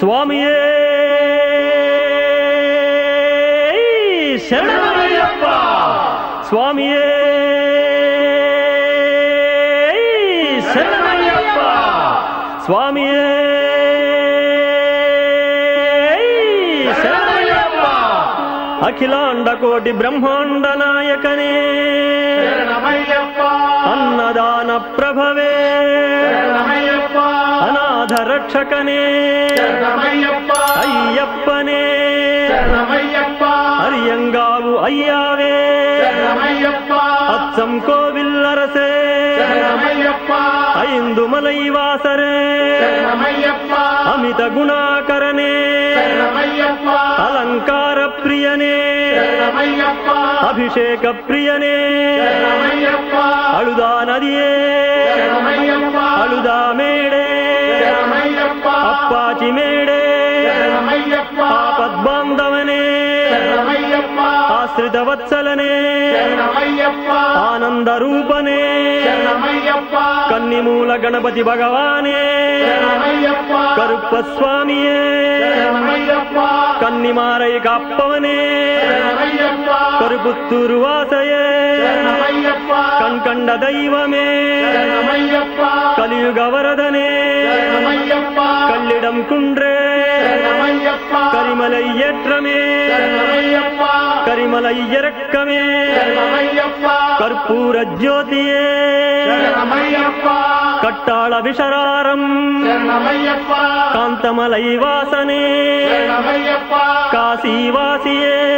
స్వామియే. శరణమయ్యప్ప. స్వామియే. శరణమయ్యప్ప. స్వామియే. శరణమయ్యప్ప. అఖిలాండ కోటి బ్రహ్మాండ నాయకనే అన్నదాన ప్రభవే. రక్షకనే. అయ్యప్పనే. అరియంగావు అయ్యావే. అచ్చం కోవిల్లరసే ఐందు మలైవాసరే అమిత శరణమయ్యప్ప అలంకార ప్రియనే. అభిషేక ప్రియనే. పాచిమేడే ఆపద్బాంధవనే ఆశ్రితవత్సలనే ఆనంద రూపనే కన్నిమూల గణపతి భగవానే కరుప్ప స్వామియే கன்னிமாரை காப்பவனே கருப்புத்தூர் வாசையே கண் கண்ட தெய்வமே கலியுகவரதனே கல்லிடம் குன்றே. கரிமலை ஏற்றமே. கரிமலை இறக்கமே. கற்பூர ஜோதியே. கட்டாள விஷராரம். காந்தமலை வாசனே. காசி வாசியே.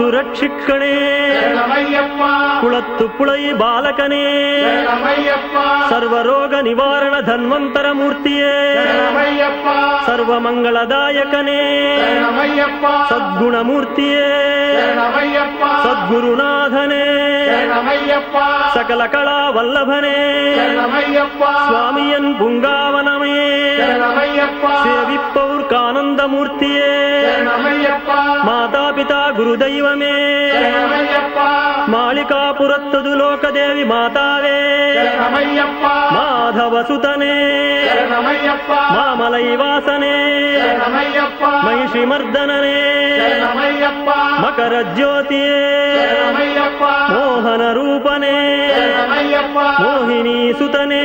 காத்து ரட்சிக்கணே குளத்து புழை பாலகனே. சர்வரோக நிவாரண தன்வந்தர மூர்த்தியே. சர்வமங்களதாயகனே சத்குணமூர்த்தியே. சத்குருநாதனே. சகல கலா வல்லபனே. சுவாமியன் புங்காவனமே. சேவிப்போர் ఆనందమూర్తియే మాతాపిత గురుదైవమే మాళికాపురత్తదు లోకదేవి మాతావే మాధవసుతనే మామలైవాసనే మహిషిమర్దననే మకర జ్యోతియే మోహన రూపనే మోహిని సుతనే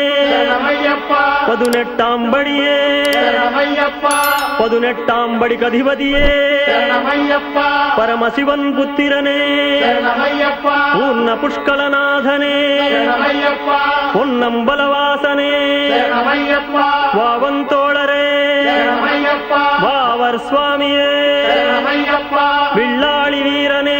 பதினெட்டாம் படியே. பதினெட்டாம் படி கதிபதியே. பரமசிவன் புத்திரனே. பூர்ண புஷ்கலநாதனே. பொன்னம்பலவாசனே. வாவந்தோழரே வாவர் சுவாமியே. வில்லாளி வீரனே.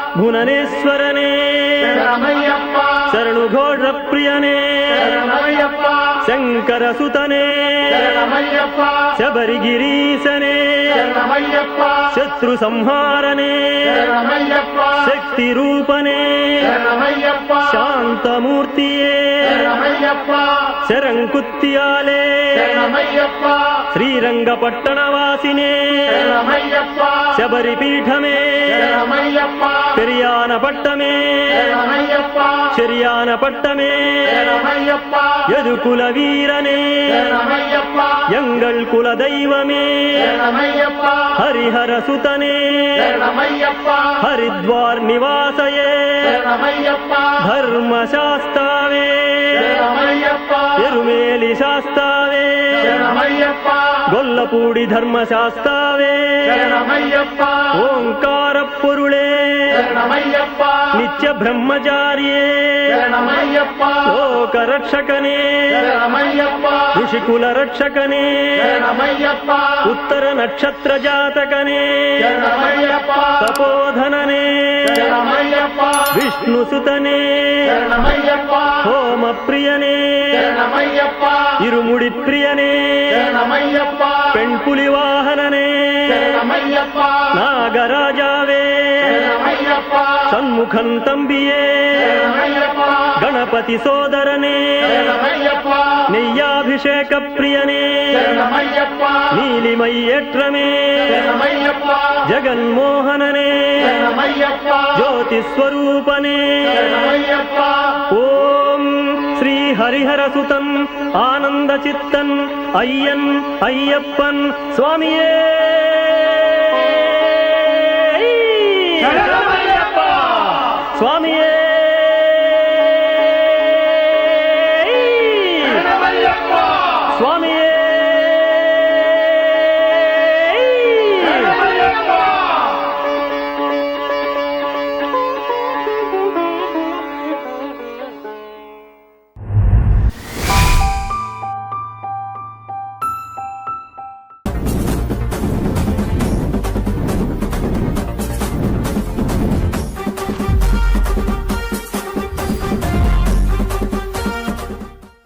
శరణమయ్యప్ప శరణు ఘోష ప్రియనే శంకరసుతనే శరణమయ్యప్ప శబరిగిరీశనే శత్రు సంహారనే శరణమయ్యప్ప శక్తి రూపనే శరణమయ్యప్ప శాంతమూర్తియే శరణమయ్యప్ప శరంకుత్యాలే శరణమయ్యప్ప శ్రీరంగపట్టణవాసినే శరణమయ్యప్ప శబరిపీఠమే శరణమయ్యప్ప పెరియాన పట్టమే శరణమయ్యప్ప శరియాన పట్టమే శరణమయ్యప్ప యదుకుల వీరనే శరణమయ్యప్ప ఎంగళ్ కుల శరణమయ్యప్ప హరిద్వార్ నివాసయే. ధర్మశాస్త్రావే. శరణమయ్యప్ప ఎరుమేలి శరణమయ్యప్ప గొల్లపూడి ధర్మశాస్త్రావే. శరణమయ్యప్ప ఓంకార నిత్య బ్రహ్మచార్యే. లోక రక్షకనే ఋషికుల రక్షకనే ఉత్తర నక్షత్ర జాతకనే. తపోధననే. విష్ణుసుతనే. హోమ ప్రియనే ఇరుముడి ప్రియనే పెண்పులి వాహననే నాగరాజావే. శరణమయ్యప్ప సన్ముఖం తంబియే. శరణమయ్యప్ప గణపతి సోదరనే. శరణమయ్యప్ప నెయ్యాభిషేక ప్రియనే. శరణమయ్యప్ప నీలిమయ్యేట్రమే శరణమయ్యప్ప జగన్మోహననే. శరణమయ్యప్ప జ్యోతి స్వరూపనే. శరణమయ్యప్ప ఓం ಸ್ವಾಮಿಯ